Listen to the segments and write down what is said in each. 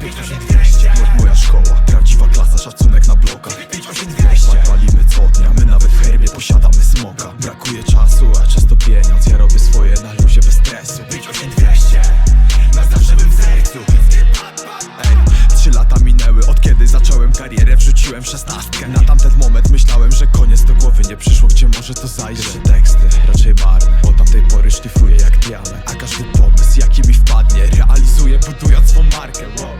5800 Jak moja szkoła, prawdziwa klasa, szacunek na blokach. 5800 Palimy co dnia, my nawet w herbie posiadamy smoka. Brakuje czasu, a często pieniądz. Ja robię swoje na luzie bez stresu. 5800 Na zawsze bym w sercu. Ej, trzy lata minęły od kiedy zacząłem karierę Wrzuciłem szesnastkę. Na tamten moment myślałem, że koniec do głowy nie przyszło Gdzie może to zajrzeć. Teksty, raczej marne Od tamtej pory szlifuję jak diament. A każdy wow.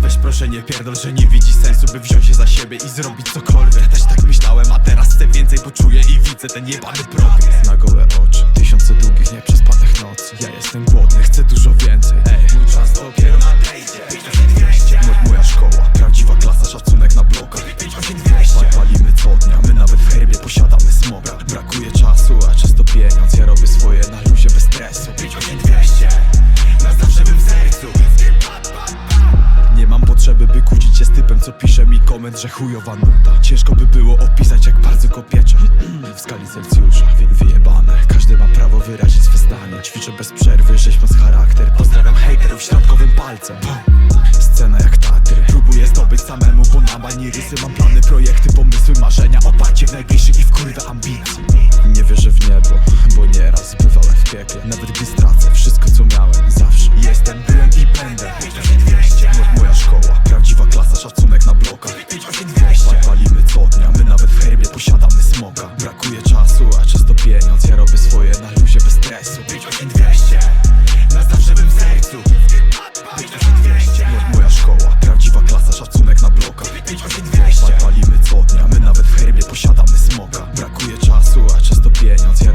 Weź proszę nie pierdol, że nie widzisz sensu By wziąć się za siebie i zrobić cokolwiek. Ja też tak myślałem, a teraz chcę więcej Bo czuję i widzę ten jebany progres. Na gołe oczy, tysiące długich nieprzespanych nocy. Ja jestem głodny, chcę dużo więcej. Ej, mój czas dopiero nadejdzie Być 8200 Mo- Moja szkoła, prawdziwa klasa, szacunek na blokach. Być 8200 Pa- Palimy co dnia, my nawet w herbie posiadamy smoga Brakuje koment, że chujowa nuta. Ciężko by było opisać, jak bardzo go W skali Celsjusza, wy, wyjebane. Każdy ma prawo wyrazić swe zdanie. Ćwiczę bez przerwy, rzeźbiąc charakter. Pozdrawiam hejterów środkowym palcem. Scena jak Tatry. Próbuję zdobyć samemu, bo na bani rysy. Mam plany, projekty, pomysły, marzenia Moja szkoła, prawdziwa klasa, szacunek na blokach Palimy co dnia, my nawet w herbie posiadamy smoga Brakuje czasu, a często pieniądz